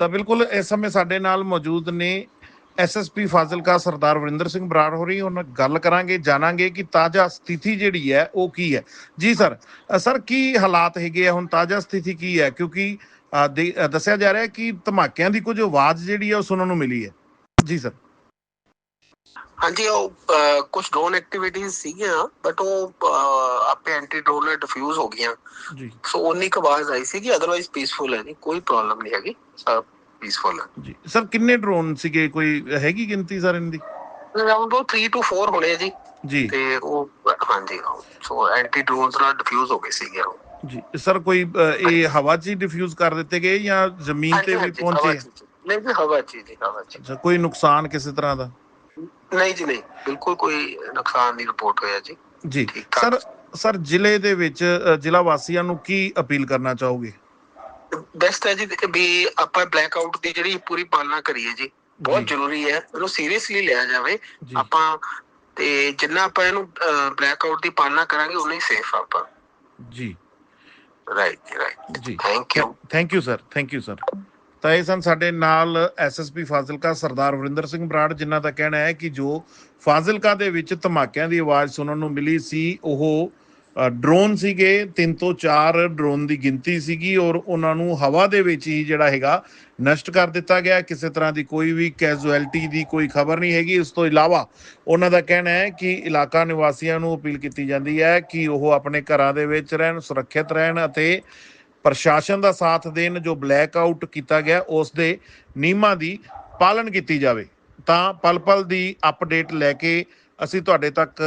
ਤਾਂ ਬਿਲਕੁਲ ਇਸ ਸਮੇਂ ਸਾਡੇ ਨਾਲ ਮੌਜੂਦ ਨੇ ਐਸਐਸਪੀ ਫਾਜ਼ਿਲਕਾ ਸਰਦਾਰ ਵਰਿੰਦਰ ਸਿੰਘ ਬਰਾੜ ਹੋ ਰਹੀ ਉਹਨਾਂ ਗੱਲ ਕਰਾਂਗੇ, ਜਾਣਾਂਗੇ ਕਿ ਤਾਜ਼ਾ ਸਥਿਤੀ ਜਿਹੜੀ ਹੈ, ਉਹ ਕੀ ਹੈ। ਜੀ ਸਰ ਸਰ ਕੀ ਹਾਲਾਤ ਹੈਗੇ ਆ? ਹੁਣ ਤਾਜ਼ਾ ਸਥਿਤੀ ਕੀ ਹੈ? ਕਿਉਂਕਿ ਦੇ- ਦੱਸਿਆ ਜਾ ਰਿਹਾ ਹੈ ਕਿ ਧਮਾਕਿਆਂ ਦੀ ਕੁਝ ਆਵਾਜ਼ ਜਿਹੜੀ ਹੈ, ਉਹ ਸੁਣਨ ਨੂੰ ਮਿਲੀ ਹੈ। ਜੀ ਸਰ। ਹਾਂਜੀ ਉਹ ਕੁਝ ਡਰੋਨ ਐਕਟੀਵਿਟੀਜ਼ ਸੀਗੀਆਂ ਬਟ ਉਹ ਆਪੇ ਐਂਟੀ ਡਰੋਨ ਨਾਲ ਡਿਫਿਊਜ਼ ਹੋ ਗਈਆਂ। ਜੀ। ਸੋ ਉਨੀ ਕੁ ਆਵਾਜ਼ ਆਈ ਸੀਗੀ ਅਦਰਵਾਈਜ਼ ਪੀਸਫੁਲ ਹੈ ਜੀ ਕੋਈ ਪ੍ਰੋਬਲਮ ਨਹੀਂ ਹੈਗੀ ਸਭ ਪੀਸਫੁਲ ਹੈ। ਜੀ। ਸਰ ਕਿੰਨੇ ਡਰੋਨ ਸੀਗੇ? ਕੋਈ ਹੈਗੀ ਗਿਣਤੀ ਸਰ ਇਹਨਾਂ ਦੀ ਅਰਾਊਂਡ ਉਹ 3 ਟੂ 4 ਹੋਣੇ ਜੀ। ਜੀ। ਤੇ ਉਹ ਹਾਂਜੀ ਸੋ ਐਂਟੀ ਡਰੋਨਸ ਨਾਲ ਡਿਫਿਊਜ਼ ਹੋ ਗਏ ਸੀਗੇ ਉਹ। ਜੀ। ਸਰ ਕੋਈ ਇਹ ਹਵਾ 'ਚ ਡਿਫਿਊਜ਼ ਕਰ ਦਿੱਤੇ ਗਏ ਜਾਂ ਜ਼ਮੀਨ ਤੇ ਵੀ ਪਹੁੰਚੇ। ਨਹੀਂ ਜੀ ਹਵਾ ਚ ਹੀ ਜੀ ਹਵਾ ਚ ਕੋਈ ਨੁਕਸਾਨ ਕਿਸੇ ਤਰ੍ਹਾਂ ਦਾ? ਨਹੀਂ ਜੀ ਨਹੀਂ। ਬਿਲਕੁਲ ਕੋਈ ਨੁਕਸਾਨ ਨਹੀਂ ਰਿਪੋਰਟ ਹੋਇਆ ਜੀ। ਜੀ। ਸਰ ਸਰ ਜ਼ਿਲ੍ਹੇ ਦੇ ਵਿੱਚ ਜ਼ਿਲ੍ਹਾ ਵਾਸੀਆਂ ਨੂੰ ਕੀ ਅਪੀਲ ਕਰਨਾ ਚਾਹੋਗੇ? ਬੈਸਟ ਹੈ ਜੀ ਵੀ ਆਪਾਂ ਬਲੈਕ ਆਊਟ ਦੀ ਜਿਹੜੀ ਪੂਰੀ ਪਾਲਣਾ ਕਰੀਏ ਜੀ। ਬਹੁਤ ਜ਼ਰੂਰੀ ਹੈ। ਇਹਨੂੰ ਸੀਰੀਅਸਲੀ ਲਿਆ ਜਾਵੇ। ਆਪਾਂ ਤੇ ਜਿੰਨਾ ਆਪਾਂ ਇਹਨੂੰ ਬਲੈਕ ਆਊਟ ਦੀ ਪਾਲਣਾ ਕਰਾਂਗੇ ਉਨਾ ਹੀ ਸੇਫ ਆਪਾਂ। ਜੀ। ਰਾਈਟ ਰਾਈਟ ਜੀ। Thank you thank you sir thank you sir ਤਾਂ ਇਹ ਸਨ ਸਾਡੇ ਨਾਲ ਐਸਐਸਪੀ ਫਾਜ਼ਿਲਕਾ ਸਰਦਾਰ ਵਰਿੰਦਰ ਸਿੰਘ ਬਰਾੜ, ਜਿਨ੍ਹਾਂ ਦਾ ਕਹਿਣਾ ਹੈ ਕਿ ਜੋ ਫਾਜ਼ਿਲਕਾ ਦੇ ਵਿੱਚ ਧਮਾਕਿਆਂ ਦੀ ਆਵਾਜ਼ ਸੁਣਨ ਨੂੰ ਮਿਲੀ ਸੀ, ਉਹ ਡਰੋਨ ਸੀਗੇ, ਤਿੰਨ ਤੋਂ ਚਾਰ ਡਰੋਨ ਦੀ ਗਿਣਤੀ ਸੀਗੀ ਔਰ ਉਹਨਾਂ ਨੂੰ ਹਵਾ ਦੇ ਵਿੱਚ ਹੀ ਜਿਹੜਾ ਹੈਗਾ ਨਸ਼ਟ ਕਰ ਦਿੱਤਾ ਗਿਆ। ਕਿਸੇ ਤਰ੍ਹਾਂ ਦੀ ਕੋਈ ਵੀ ਕੈਜੁਅਲਟੀ ਦੀ ਕੋਈ ਖਬਰ ਨਹੀਂ ਹੈਗੀ। ਇਸ ਤੋਂ ਇਲਾਵਾ ਉਹਨਾਂ ਦਾ ਕਹਿਣਾ ਹੈ ਕਿ ਇਲਾਕਾ ਨਿਵਾਸੀਆਂ ਨੂੰ ਅਪੀਲ ਕੀਤੀ ਜਾਂਦੀ ਹੈ ਕਿ ਉਹ ਆਪਣੇ ਘਰਾਂ ਦੇ ਵਿੱਚ ਰਹਿਣ, ਸੁਰੱਖਿਅਤ ਰਹਿਣ ਅਤੇ ਪ੍ਰਸ਼ਾਸਨ ਦਾ ਸਾਥ ਦੇਣ ਜੋ ਬਲੈਕ ਆਊਟ ਕੀਤਾ ਗਿਆ, ਉਸ ਦੇ ਨਿਯਮਾਂ ਦੀ ਪਾਲਣ ਕੀਤੀ ਜਾਵੇ। ਤਾਂ ਪਲ ਪਲ ਦੀ ਅਪਡੇਟ ਲੈ ਕੇ ਅਸੀਂ ਤੁਹਾਡੇ ਤੱਕ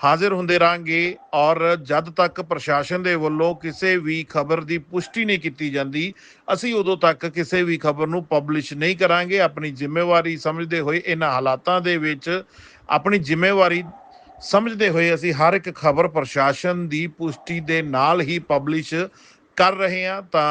ਹਾਜ਼ਰ ਹੁੰਦੇ ਰਾਂਗੇ ਔਰ ਜਦ ਤੱਕ ਪ੍ਰਸ਼ਾਸਨ ਦੇ ਵੱਲੋਂ ਕਿਸੇ ਵੀ ਖਬਰ ਦੀ ਪੁਸ਼ਟੀ ਨਹੀਂ ਕੀਤੀ ਜਾਂਦੀ, ਅਸੀਂ ਉਦੋਂ ਤੱਕ ਕਿਸੇ ਵੀ ਖਬਰ ਨੂੰ ਪਬਲਿਸ਼ ਨਹੀਂ ਕਰਾਂਗੇ। ਆਪਣੀ ਜ਼ਿੰਮੇਵਾਰੀ ਸਮਝਦੇ ਹੋਏ ਇਹਨਾਂ ਹਾਲਾਤਾਂ ਦੇ ਵਿੱਚ ਆਪਣੀ ਜ਼ਿੰਮੇਵਾਰੀ ਸਮਝਦੇ ਹੋਏ ਅਸੀਂ ਹਰ ਇੱਕ ਖਬਰ ਪ੍ਰਸ਼ਾਸਨ ਦੀ ਪੁਸ਼ਟੀ ਦੇ ਨਾਲ ਹੀ ਪਬਲਿਸ਼ ਕਰ ਰਹੇ ਹਾਂ ਤਾਂ